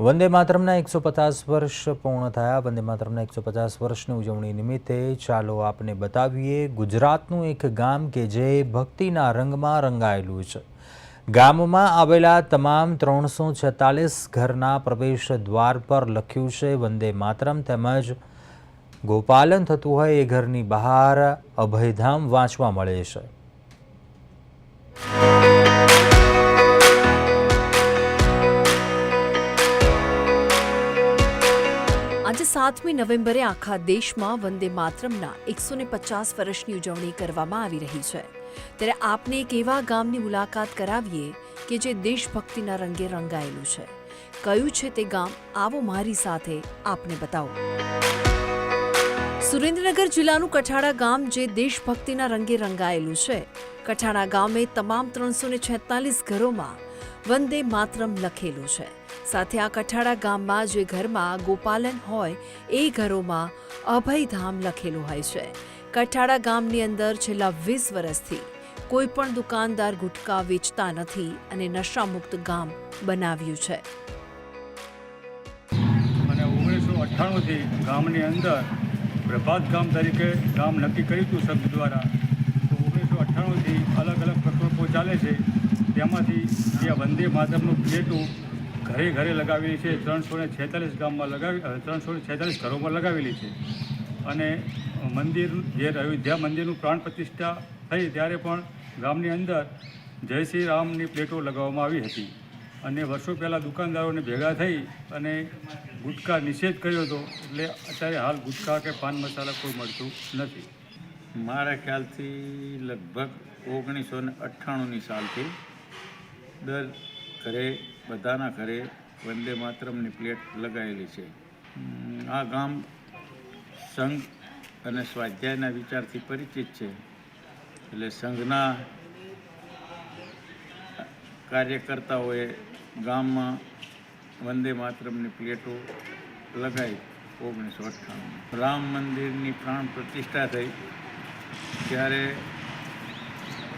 વંદે માતરમના એકસો પચાસ વર્ષ પૂર્ણ થયા. વંદે માતરમના એકસો પચાસ વર્ષની ઉજવણી નિમિત્તે ચાલો આપને બતાવીએ ગુજરાતનું એક ગામ કે જે ભક્તિના રંગમાં રંગાયેલું છે. ગામમાં આવેલા તમામ ત્રણસો છેતાલીસ ઘરના પ્રવેશ દ્વાર પર લખ્યું છે, વંદે માતરમ તેમજ, ગોપાલન થતું હોય એ ઘરની બહાર અભયધામ વાંચવા મળે છે. આજે સાતમી નવેમ્બરે આખા દેશમાં વંદે માતરમના એકસો ને પચાસ વર્ષની ઉજવણી કરવામાં આવી રહી છે. ત્યારે આપને એક એવા ગામની મુલાકાત કરાવીએ કે જે દેશભક્તિના રંગે રંગાયેલું છે. કયું છે તે ગામ? આવો મારી સાથે આપને બતાવો. સુરેન્દ્રનગર જિલ્લાનું કઠાડા ગામ જે દેશભક્તિના રંગે રંગાયેલું છે. કઠાડા ગામે તમામ ત્રણસો ને છેતાલીસ ઘરોમાં વંદે માતરમ લખેલું છે. સાથે આ કઠાડા ગામમાં જે ઘરમાં ગોપાલન હોય, એ ઘરોમાં અભયધામ લખેલું હોય છે. કઠાડા ગામની અંદર છેલ્લા વીસ વર્ષથી કોઈ પણ દુકાનદાર ગુટકા વેચતા નથી અને નશામુક્ત ગામ બનાવ્યું છે. અને ઓગણીસો અઠ્ઠાણુંથી ગામની અંદર પ્રભાત ગામ તરીકે ગામ નક્કી કર્યું હતું શબ્દ દ્વારા. તો ઓગણીસો અઠ્ઠાણુંથી અલગ અલગ પ્રકલ્પો ચાલે છે. તેમાંથી જે વંદે માતરમનું પ્લેટું ઘરે ઘરે લગાવેલી છે. ત્રણસો ને છેતાલીસ ગામમાં લગાવી ત્રણસો ને છેતાલીસ ઘરોમાં લગાવેલી છે. અને મંદિર જે અયોધ્યા મંદિરનું પ્રાણ પ્રતિષ્ઠા થઈ ત્યારે પણ ગામની અંદર જય શ્રી રામની પ્લેટો લગાવવામાં આવી હતી. અને વર્ષો પહેલાં દુકાનદારોને ભેગા થઈ અને ગુટકા નિષેધ કર્યો હતો. એટલે અત્યારે હાલ ગુટકા કે પાન મસાલા કોઈ મળતું નથી. મારા ખ્યાલથી લગભગ ઓગણીસો ને અઠ્ઠાણુંની સાલથી દર ઘરે બધાના ઘરે વંદે માતરમની પ્લેટ લગાવેલી છે. આ ગામ સંઘ અને સ્વાધ્યાયના વિચારથી પરિચિત છે. એટલે સંઘના કાર્યકર્તાઓએ ગામમાં વંદે માતરમની પ્લેટો લગાવી ઓગણીસો અઠ્ઠાણું રામ મંદિરની પ્રાણ પ્રતિષ્ઠા થઈ. ત્યારે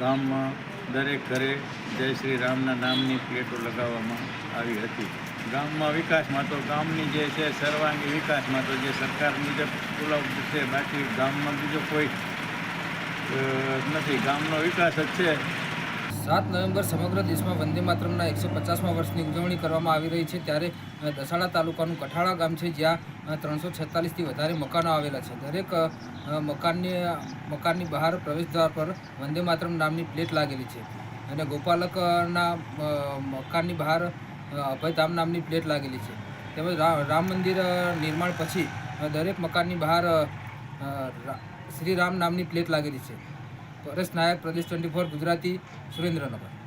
ગામમાં દરેક ઘરે જય શ્રી રામના નામની પ્લેટો લગાવવામાં આવી હતી. ગામમાં વિકાસમાં તો ગામની જે છે, સર્વાંગી વિકાસમાં તો જે સરકાર મુજબ ઉપલબ્ધ છે, બાકી ગામમાં બીજો કોઈ નથી. ગામનો વિકાસ જ છે. સાત નવેમ્બર સમગ્ર દેશમાં વંદે માતરમના એકસો પચાસમાં વર્ષની ઉજવણી કરવામાં આવી રહી છે ત્યારે દસાડા તાલુકાનું કઠાળા ગામ છે જ્યાં ત્રણસો છેતાલીસથી વધારે મકાનો આવેલા છે. દરેક મકાનની મકાનની બહાર પ્રવેશદ્વાર પર વંદે માતરમ નામની પ્લેટ લાગેલી છે અને ગોપાલકના મકાનની બહાર અભયધામ નામની પ્લેટ લાગેલી છે. તેમજ રામ મંદિર નિર્માણ પછી દરેક મકાનની બહાર અ, અ, શ્રી રામ નામની પ્લેટ લાગેલી છે. પરેશ નાયક પ્રદેશ ટ્વેન્ટી ફોર ગુજરાતી સુરેન્દ્રનગર.